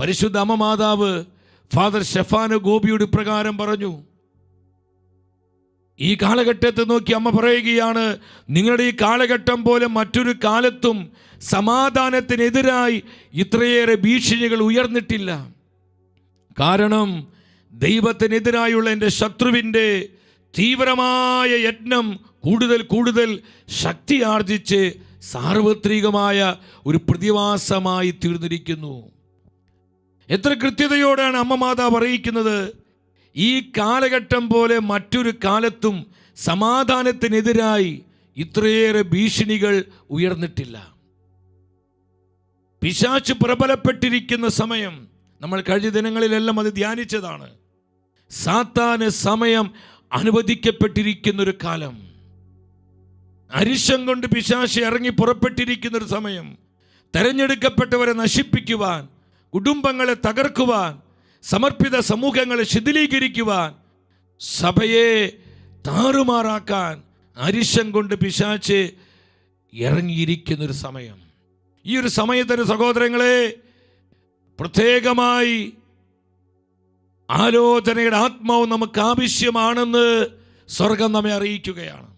പരിശുദ്ധ അമ്മ മാതാവ് ഫാദർ ഷെഫാന ഗോപിയുടെ പ്രകാരം പറഞ്ഞു ഈ കാലഘട്ടത്തെ നോക്കി അമ്മ പറയുകയാണ് നിങ്ങളുടെ ഈ കാലഘട്ടം പോലെ മറ്റൊരു കാലത്തും സമാധാനത്തിനെതിരായി ഇത്രയേറെ ഭീഷണികൾ ഉയർന്നിട്ടില്ല. കാരണം ദൈവത്തിനെതിരായുള്ള എന്റെ ശത്രുവിന്റെ തീവ്രമായ യജ്ഞം കൂടുതൽ കൂടുതൽ ശക്തി ആർജിച്ച് സാർവത്രികമായ ഒരു പ്രതിവാസമായി തീർന്നിരിക്കുന്നു. എത്ര കൃത്യതയോടാണ് അമ്മ മാതാവ് അറിയിക്കുന്നത്? ഈ കാലഘട്ടം പോലെ മറ്റൊരു കാലത്തും സമാധാനത്തിനെതിരായി ഇത്രയേറെ ഭീഷണികൾ ഉയർന്നിട്ടില്ല. പിശാച്ച് പ്രബലപ്പെട്ടിരിക്കുന്ന സമയം നമ്മൾ കഴിഞ്ഞ ദിനങ്ങളിലെല്ലാം അത് ധ്യാനിച്ചതാണ്. സാത്താന് സമയം അനുവദിക്കപ്പെട്ടിരിക്കുന്ന ഒരു കാലം. അരിശം കൊണ്ട് പിശാശി ഇറങ്ങി പുറപ്പെട്ടിരിക്കുന്ന ഒരു സമയം. തെരഞ്ഞെടുക്കപ്പെട്ടവരെ നശിപ്പിക്കുവാൻ കുടുംബങ്ങളെ തകർക്കുവാൻ സമർപ്പിത സമൂഹങ്ങളെ ശിഥിലീകരിക്കുവാൻ സഭയെ താറുമാറാക്കാൻ അരിശം കൊണ്ട് പിശാച്ച് ഇറങ്ങിയിരിക്കുന്നൊരു സമയം. ഈ ഒരു സമയത്തിന് സഹോദരങ്ങളെ പ്രത്യേകമായി ആലോചനയുടെ ആത്മാവ് നമുക്ക് ആവശ്യമാണെന്ന് സ്വർഗം നമ്മെ അറിയിക്കുകയാണ്.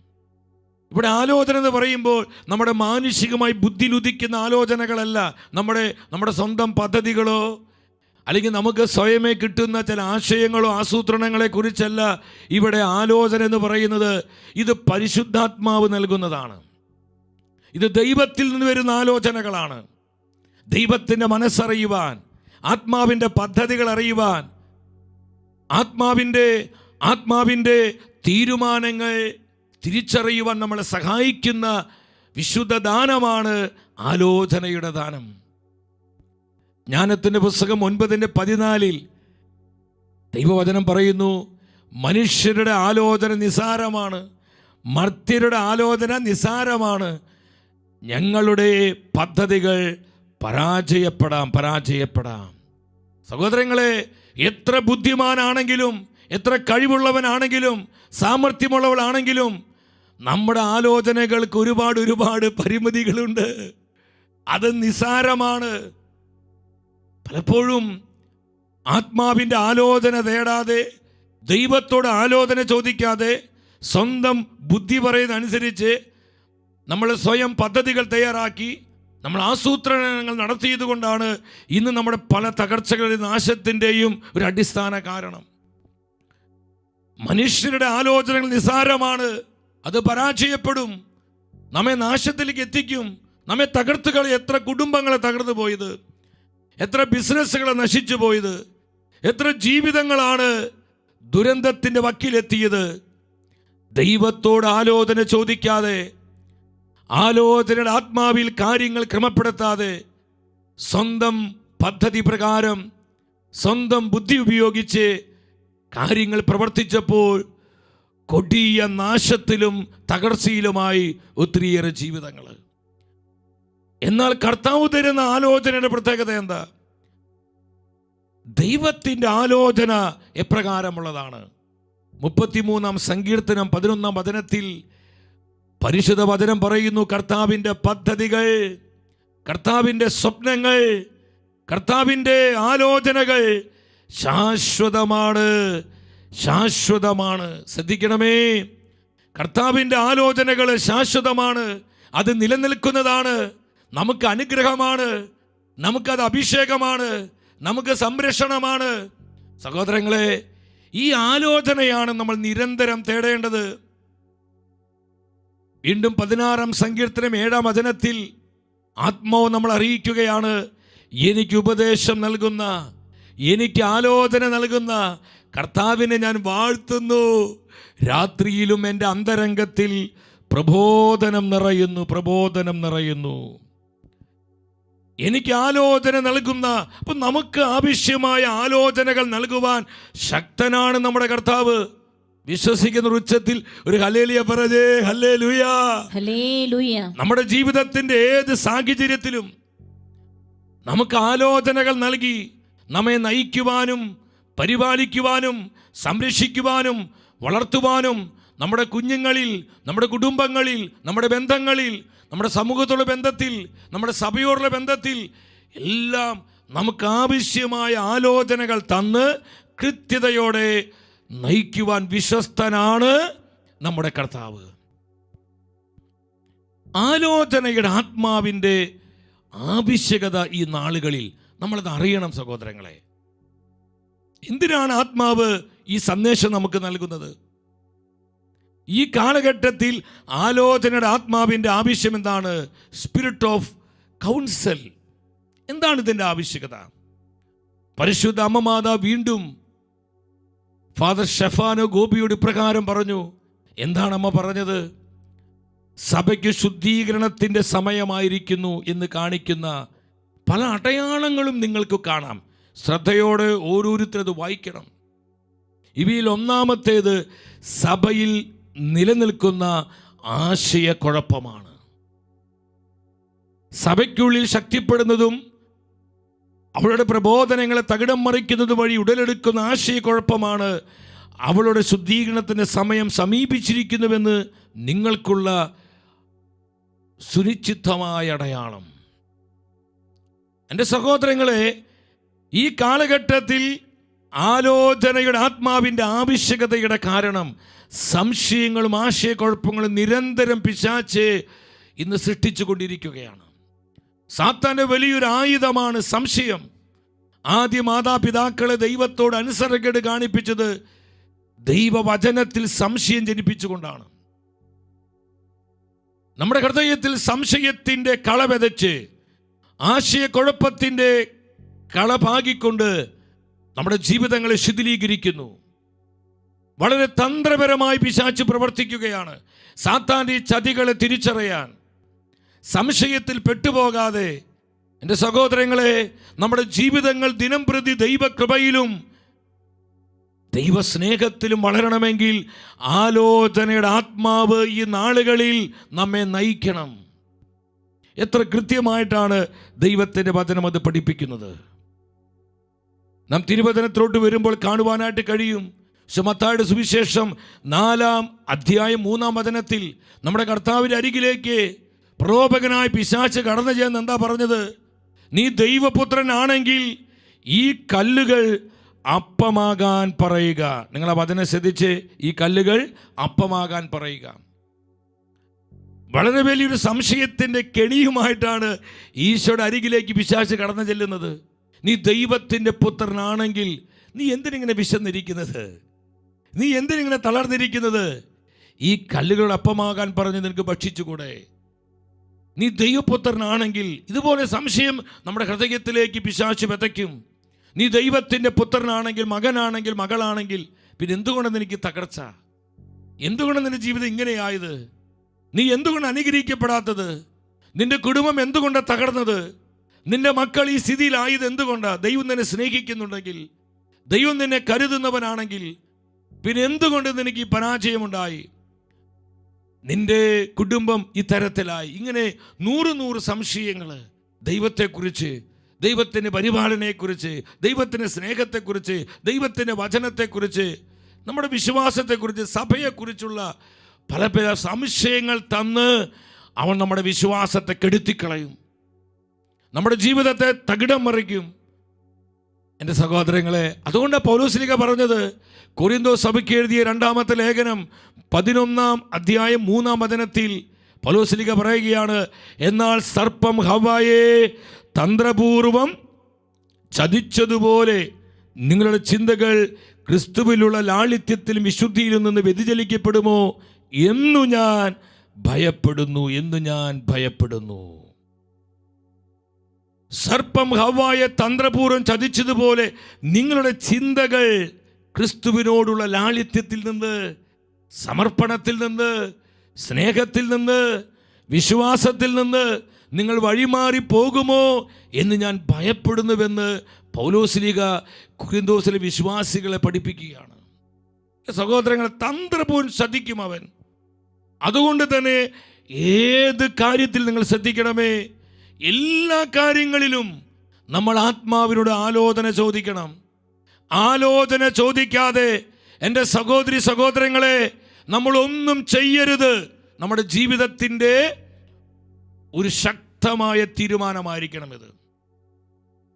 ഇവിടെ ആലോചന എന്ന് പറയുമ്പോൾ നമ്മുടെ മാനുഷികമായി ബുദ്ധിലുദിക്കുന്ന ആലോചനകളല്ല. നമ്മുടെ നമ്മുടെ സ്വന്തം പദ്ധതികളോ അല്ലെങ്കിൽ നമുക്ക് സ്വയമേ കിട്ടുന്ന ചില ആശയങ്ങളോ ആസൂത്രണങ്ങളെ കുറിച്ചല്ല ഇവിടെ ആലോചന എന്ന് പറയുന്നത്. ഇത് പരിശുദ്ധാത്മാവ് നൽകുന്നതാണ്. ഇത് ദൈവത്തിൽ നിന്ന് വരുന്ന ആലോചനകളാണ്. ദൈവത്തിന്റെ മനസ്സറിയുവാൻ ആത്മാവിന്റെ പദ്ധതികൾ അറിയുവാൻ ആത്മാവിന്റെ ആത്മാവിന്റെ തീരുമാനങ്ങൾ തിരിച്ചറിയുവാൻ നമ്മളെ സഹായിക്കുന്ന വിശുദ്ധ ദാനമാണ് ആലോചനയുടെ ദാനം. ജ്ഞാനത്തിന്റെ പുസ്തകം ഒൻപതിന്റെ പതിനാലിൽ ദൈവവചനം പറയുന്നു മനുഷ്യരുടെ ആലോചന നിസാരമാണ് മർത്യരുടെ ആലോചന നിസാരമാണ്. ഞങ്ങളുടെ പദ്ധതികൾ പരാജയപ്പെടാം പരാജയപ്പെടാം. സഹോദരങ്ങളെ എത്ര ബുദ്ധിമാനാണെങ്കിലും എത്ര കഴിവുള്ളവനാണെങ്കിലും സാമർഥ്യമുള്ളവളാണെങ്കിലും നമ്മുടെ ആലോചനകൾക്ക് ഒരുപാട് ഒരുപാട് പരിമിതികളുണ്ട്. അത് നിസാരമാണ്. പലപ്പോഴും ആത്മാവിന്റെ ആലോചന തേടാതെ ദൈവത്തോട് ആലോചന ചോദിക്കാതെ സ്വന്തം ബുദ്ധി പറയുന്നതനുസരിച്ച് നമ്മൾ സ്വയം പദ്ധതികൾ തയ്യാറാക്കി നമ്മൾ ആസൂത്രണങ്ങൾ നടത്തിയത് കൊണ്ടാണ് ഇന്ന് നമ്മുടെ പല തകർച്ചകളുടെയും നാശത്തിന്റെയും ഒരു അടിസ്ഥാന കാരണം. മനുഷ്യരുടെ ആലോചനകൾ നിസാരമാണ്. അത് പരാജയപ്പെടും. നമ്മെ നാശത്തിലേക്ക് എത്തിക്കും. നമ്മെ തകർത്ത് കളി എത്ര കുടുംബങ്ങളെ തകർന്നു പോയത്. എത്ര ബിസിനസ്സുകളെ നശിച്ചു പോയത്. എത്ര ജീവിതങ്ങളാണ് ദുരന്തത്തിന്റെ വക്കിലെത്തിയത്. ദൈവത്തോട് ആലോചന ചോദിക്കാതെ ആലോചനയുടെ ആത്മാവിൽ കാര്യങ്ങൾ ക്രമപ്പെടുത്താതെ സ്വന്തം പദ്ധതി പ്രകാരം സ്വന്തം ബുദ്ധി ഉപയോഗിച്ച് കാര്യങ്ങൾ പ്രവർത്തിച്ചപ്പോൾ കൊടിയ നാശത്തിലും തകർച്ചയിലുമായി ഒത്തിരിയേറെ ജീവിതങ്ങൾ. എന്നാൽ കർത്താവ് തരുന്ന ആലോചനയുടെ പ്രത്യേകത എന്താ? ദൈവത്തിന്റെ ആലോചന എപ്രകാരമുള്ളതാണ്. മുപ്പത്തിമൂന്നാം സങ്കീർത്തനം പതിനൊന്നാം വചനത്തിൽ പരിശുദ്ധ വചനം പറയുന്നു കർത്താവിന്റെ പദ്ധതികൾ കർത്താവിന്റെ സ്വപ്നങ്ങൾ കർത്താവിന്റെ ആലോചനകൾ ശാശ്വതമാണ്. ശാശ്വതമാണ്. ശ്രദ്ധിക്കണമേ. കർത്താവിന്റെ ആലോചനകൾ ശാശ്വതമാണ്. അത് നിലനിൽക്കുന്നതാണ്. നമുക്ക് അനുഗ്രഹമാണ്. നമുക്കത് അഭിഷേകമാണ്. നമുക്ക് സംരക്ഷണമാണ്. സഹോദരങ്ങളെ ഈ ആലോചനയാണ് നമ്മൾ നിരന്തരം തേടേണ്ടത്. വീണ്ടും പതിനാറാം സങ്കീർത്തനം ഏഴാം വചനത്തിൽ ആത്മാവ് നമ്മൾ അറിയിക്കുകയാണ്. എനിക്ക് ഉപദേശം നൽകുന്ന എനിക്ക് ആലോചന നൽകുന്ന കർത്താവിനെ ഞാൻ വാഴ്ത്തുന്നു. രാത്രിയിലും എന്റെ അന്തരംഗത്തിൽ പ്രബോധനം നിറയുന്നു പ്രബോധനം നിറയുന്നു. എനിക്ക് ആലോചന നൽകുന്ന അപ്പം നമുക്ക് ആവശ്യമായ ആലോചനകൾ നൽകുവാൻ ശക്തനാണ് നമ്മുടെ കർത്താവ്. വിശ്വസിക്കുന്ന ഒരു ഉച്ചത്തിൽ ഒരു ഹലേലിയ പറഞ്ഞേ ഹലേ ലുയാ നമ്മുടെ ജീവിതത്തിന്റെ ഏത് സാഹചര്യത്തിലും നമുക്ക് ആലോചനകൾ നൽകി നമ്മെ നയിക്കുവാനും പരിപാലിക്കുവാനും സംരക്ഷിക്കുവാനും വളർത്തുവാനും നമ്മുടെ കുഞ്ഞുങ്ങളിൽ നമ്മുടെ കുടുംബങ്ങളിൽ നമ്മുടെ ബന്ധങ്ങളിൽ നമ്മുടെ സമൂഹത്തോടുള്ള ബന്ധത്തിൽ നമ്മുടെ സഭയോടുള്ള ബന്ധത്തിൽ എല്ലാം നമുക്ക് ആവശ്യമായ ആലോചനകൾ തന്ന് കൃത്യതയോടെ നയിക്കുവാൻ വിശ്വസ്തനാണ് നമ്മുടെ കർത്താവ്. ആലോചനയുടെ ആത്മാവിന്റെ ആവശ്യകത ഈ നാളുകളിൽ നമ്മളത് അറിയണം സഹോദരങ്ങളെ. എന്തിനാണ് ആത്മാവ് ഈ സന്ദേശം നമുക്ക് നൽകുന്നത്? ഈ കാലഘട്ടത്തിൽ ആലോചനയുടെ ആത്മാവിന്റെ ആവശ്യം എന്താണ്? സ്പിരിറ്റ് ഓഫ് കൗൺസൽ എന്താണ് ഇതിന്റെ ആവശ്യകത? പരിശുദ്ധ അമ്മമാത വീണ്ടും ഫാദർ ഷെഫാനോ ഗോപിയോട് പ്രകാരം പറഞ്ഞു. എന്താണ് അമ്മ പറഞ്ഞത്? സഭയ്ക്ക് ശുദ്ധീകരണത്തിന്റെ സമയമായിരിക്കുന്നു എന്ന് കാണിക്കുന്ന പല അടയാളങ്ങളും നിങ്ങൾക്ക് കാണാം. ശ്രദ്ധയോടെ ഓരോരുത്തരത് വായിക്കണം. ഇവയിൽ ഒന്നാമത്തേത് സഭയിൽ നിലനിൽക്കുന്ന ആശയക്കുഴപ്പമാണ്. സഭയ്ക്കുള്ളിൽ ശക്തിപ്പെടുന്നതും അവളുടെ പ്രബോധനങ്ങളെ തകിടം മറിക്കുന്നത് വഴി ഉടലെടുക്കുന്ന ആശയക്കുഴപ്പമാണ് അവളുടെ ശുദ്ധീകരണത്തിന്റെ സമയം സമീപിച്ചിരിക്കുന്നുവെന്ന് നിങ്ങൾക്കുള്ള സുനിശ്ചിതമായ അടയാളം. എന്റെ സഹോദരങ്ങളെ ഈ കാലഘട്ടത്തിൽ ആലോചനയുടെ ആത്മാവിന്റെ ആവശ്യകതയുടെ കാരണം സംശയങ്ങളും ആശയക്കുഴപ്പങ്ങളും നിരന്തരം പിശാച്ച് ഇന്ന് സൃഷ്ടിച്ചു കൊണ്ടിരിക്കുകയാണ് സാത്താന്റെ വലിയൊരു ആയുധമാണ് സംശയം. ആദ്യ മാതാപിതാക്കളെ ദൈവത്തോട് അനുസരണക്കേട് കാണിപ്പിച്ചത് ദൈവവചനത്തിൽ സംശയം ജനിപ്പിച്ചുകൊണ്ടാണ്. നമ്മുടെ ഹൃദയത്തിൽ സംശയത്തിന്റെ കള വിതച്ച് ആശയക്കുഴപ്പത്തിന്റെ കള പാകിക്കൊണ്ട് നമ്മുടെ ജീവിതങ്ങളെ ശിഥിലീകരിക്കുന്നു. വളരെ തന്ത്രപരമായി പിശാച്ച് പ്രവർത്തിക്കുകയാണ്. സാത്താന്റെ ചതികളെ തിരിച്ചറിയാൻ സംശയത്തിൽ പെട്ടുപോകാതെ എന്റെ സഹോദരങ്ങളെ നമ്മുടെ ജീവിതങ്ങൾ ദിനം പ്രതി ദൈവകൃപയിലും ദൈവസ്നേഹത്തിലും വളരണമെങ്കിൽ ആലോചനയുടെ ആത്മാവ് ഈ നാളുകളിൽ നമ്മെ നയിക്കണം. എത്ര കൃത്യമായിട്ടാണ് ദൈവത്തിന്റെ വചനം അത് പഠിപ്പിക്കുന്നത്. നാം തിരുവചനത്തിലോട്ട് വരുമ്പോൾ കാണുവാനായിട്ട് കഴിയും. ശമത്തായുടെ സുവിശേഷം നാലാം അധ്യായം മൂന്നാം വചനത്തിൽ നമ്മുടെ കർത്താവിന്റെ അരികിലേക്ക് പ്രലോഭകനായ പിശാച്ച് കടന്നു ചെന്ന് എന്താ പറഞ്ഞത്? നീ ദൈവപുത്രനാണെങ്കിൽ ഈ കല്ലുകൾ അപ്പമാകാൻ പറയുക. നിങ്ങൾ ആ വചനം ശ്രദ്ധിച്ച് ഈ കല്ലുകൾ അപ്പമാകാൻ പറയുക. വളരെ വലിയൊരു സംശയത്തിന്റെ കെണിയുമായിട്ടാണ് ഈശോയുടെ അരികിലേക്ക് പിശാച്ച് കടന്നു ചെല്ലുന്നത്. നീ ദൈവത്തിന്റെ പുത്രനാണെങ്കിൽ നീ എന്തിനിങ്ങനെ വിശന്നിരിക്കുന്നത്? നീ എന്തിനിങ്ങനെ തളർന്നിരിക്കുന്നത്? ഈ കല്ലുകളുടെ അപ്പമാകാൻ പറഞ്ഞ് നിനക്ക് ഭക്ഷിച്ചുകൂടെ? നീ ദൈവപുത്രനാണെങ്കിൽ ഇതുപോലെ സംശയം നമ്മുടെ ഹൃദയത്തിലേക്ക് പിശാച്ച് വിതയ്ക്കും. നീ ദൈവത്തിന്റെ പുത്രനാണെങ്കിൽ മകനാണെങ്കിൽ മകളാണെങ്കിൽ പിന്നെ എന്തുകൊണ്ട് നിനക്ക് തകർച്ച? എന്തുകൊണ്ട് നിന്റെ ജീവിതം ഇങ്ങനെയായത്? നീ എന്തുകൊണ്ട് അനുഗ്രഹിക്കപ്പെടാത്തത്? നിന്റെ കുടുംബം എന്തുകൊണ്ട് തകർന്നത്? നിന്റെ മക്കൾ ഈ സ്ഥിതിയിലായത് എന്തുകൊണ്ടാണ് ദൈവം നിന്നെ സ്നേഹിക്കുന്നുണ്ടെങ്കിൽ ദൈവം നിന്നെ കരുതുന്നവനാണെങ്കിൽ പിന്നെ എന്തുകൊണ്ട് നിനക്ക് ഈ പരാജയമുണ്ടായി? നിന്റെ കുടുംബം ഇത്തരത്തിലായി ഇങ്ങനെ നൂറ് നൂറ് സംശയങ്ങൾ ദൈവത്തെക്കുറിച്ച് ദൈവത്തിന്റെ പരിപാലനയെക്കുറിച്ച് ദൈവത്തിന്റെ സ്നേഹത്തെക്കുറിച്ച് ദൈവത്തിന്റെ വചനത്തെക്കുറിച്ച് നമ്മുടെ വിശ്വാസത്തെക്കുറിച്ച് സഭയെക്കുറിച്ചുള്ള പല പല സംശയങ്ങൾ തന്ന് അവൻ നമ്മുടെ വിശ്വാസത്തെ കെടുത്തിക്കളയും. നമ്മുടെ ജീവിതത്തെ തകിടം മറിക്കും. എന്റെ സഹോദരങ്ങളെ അതുകൊണ്ട് പൗലോസ്ലിക പറഞ്ഞത് കൊരിന്തോ സഭയ്ക്ക് എഴുതിയ രണ്ടാമത്തെ ലേഖനം പതിനൊന്നാം അധ്യായം മൂന്നാം വചനത്തിൽ പൗലോസ്ലിക പറയുകയാണ് എന്നാൽ സർപ്പം ഹവായെ തന്ത്രപൂർവം ചതിച്ചതുപോലെ നിങ്ങളുടെ ചിന്തകൾ ക്രിസ്തുവിലുള്ള ലാളിത്യത്തിലും വിശുദ്ധിയിലും നിന്ന് വ്യതിചലിക്കപ്പെടുമോ? എന്നു ഞാൻ ഭയപ്പെടുന്നു എന്നു ഞാൻ ഭയപ്പെടുന്നു. സർപ്പം ഹവായ തന്ത്രപൂർവം ചതിച്ചതുപോലെ നിങ്ങളുടെ ചിന്തകൾ ക്രിസ്തുവിനോടുള്ള ലാളിത്യത്തിൽ നിന്ന് സമർപ്പണത്തിൽ നിന്ന് സ്നേഹത്തിൽ നിന്ന് വിശ്വാസത്തിൽ നിന്ന് നിങ്ങൾ വഴിമാറി പോകുമോ എന്ന് ഞാൻ ഭയപ്പെടുന്നുവെന്ന് പൗലോസ്ലിക കുരിന്തോസിലെ വിശ്വാസികളെ പഠിപ്പിക്കുകയാണ്. സഹോദരങ്ങളെ തന്ത്രപൂർവം ശ്രദ്ധിക്കും അവൻ. അതുകൊണ്ട് തന്നെ ഏത് കാര്യത്തിൽ നിങ്ങൾ ശ്രദ്ധിക്കണമേ? എല്ലാ കാര്യങ്ങളിലും നമ്മൾ ആത്മാവിനോട് ആലോചന ചോദിക്കണം. ആലോചന ചോദിക്കാതെ എന്റെ സഹോദരി സഹോദരങ്ങളെ നമ്മളൊന്നും ചെയ്യരുത്. നമ്മുടെ ജീവിതത്തിന്റെ ഒരു ശക്തമായ തീരുമാനമായിരിക്കണം ഇത്.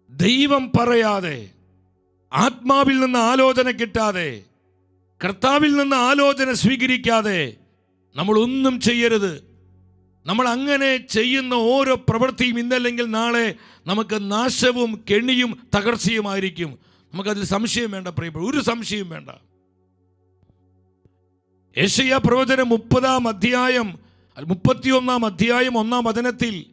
ദൈവം പറയാതെ ആത്മാവിൽ നിന്ന് ആലോചന കിട്ടാതെ കർത്താവിൽ നിന്ന് ആലോചന സ്വീകരിക്കാതെ നമ്മൾ ഒന്നും ചെയ്യരുത്. നമ്മൾ അങ്ങനെ ചെയ്യുന്ന ഓരോ പ്രവൃത്തിയും ഇന്നല്ലെങ്കിൽ നാളെ നമുക്ക് നാശവും കെണിയും തകർച്ചയുമായിരിക്കും. നമുക്കതിൽ സംശയം വേണ്ട പ്രിയപ്പെട്ട ഒരു സംശയം വേണ്ട. യേശയ്യ പ്രവചനം മുപ്പതാം അധ്യായം മുപ്പത്തിയൊന്നാം അധ്യായം ഒന്നാം വചനത്തിൽ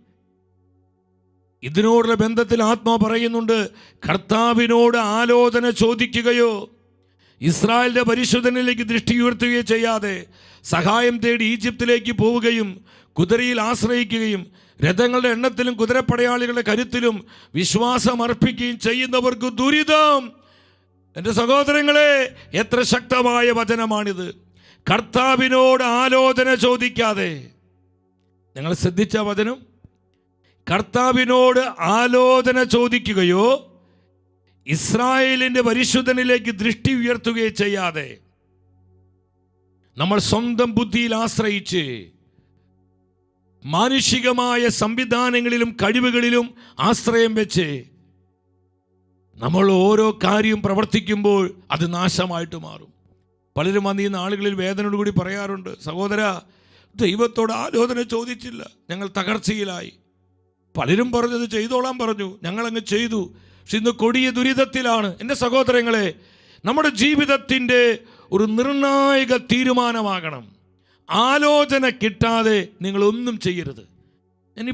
ഇതിനോടുള്ള ബന്ധത്തിൽ ആത്മാ പറയുന്നുണ്ട് കർത്താവിനോട് ആലോചന ചോദിക്കുകയോ ഇസ്രായേലിന്റെ പരിശുദ്ധനിലേക്ക് ദൃഷ്ടി ഉയർത്തുകയോ ചെയ്യാതെ സഹായം തേടി ഈജിപ്തിലേക്ക് പോവുകയും കുതിരയിൽ ആശ്രയിക്കുകയും രഥങ്ങളുടെ എണ്ണത്തിലും കുതിരപ്പടയാളികളുടെ കരുത്തിലും വിശ്വാസം അർപ്പിക്കുകയും ചെയ്യുന്നവർക്ക് ദുരിതം. എന്റെ സഹോദരങ്ങളെ എത്ര ശക്തമായ വചനമാണിത്. കർത്താവിനോട് ആലോചന ചോദിക്കാതെ. ഞങ്ങൾ ശ്രദ്ധിച്ച വചനം? കർത്താവിനോട് ആലോചന ചോദിക്കുകയോ ഇസ്രായേലിന്റെ പരിശുദ്ധനിലേക്ക് ദൃഷ്ടി ഉയർത്തുകയും ചെയ്യാതെ നമ്മൾ സ്വന്തം ബുദ്ധിയിൽ ആശ്രയിച്ച് മാനുഷികമായ സംവിധാനങ്ങളിലും കഴിവുകളിലും ആശ്രയം വെച്ച് നമ്മൾ ഓരോ കാര്യവും പ്രവർത്തിക്കുമ്പോൾ അത് നാശമായിട്ട് മാറും. പലരും വന്ന് ഈ നാളുകളിൽ വേദനയോട് കൂടി പറയാറുണ്ട് സഹോദര ദൈവത്തോട് ആലോചന ചോദിച്ചില്ല ഞങ്ങൾ തകർച്ചയിലായി. പലരും പറഞ്ഞത് ചെയ്തോളാം പറഞ്ഞു ഞങ്ങളങ്ങ് ചെയ്തു പക്ഷെ ഇന്ന് കൊടിയ ദുരിതത്തിലാണ്. എന്റെ സഹോദരങ്ങളെ നമ്മുടെ ജീവിതത്തിന്റെ ഒരു നിർണായക തീരുമാനമാകണം. ആലോചന കിട്ടാതെ നിങ്ങളൊന്നും ചെയ്യരുത്.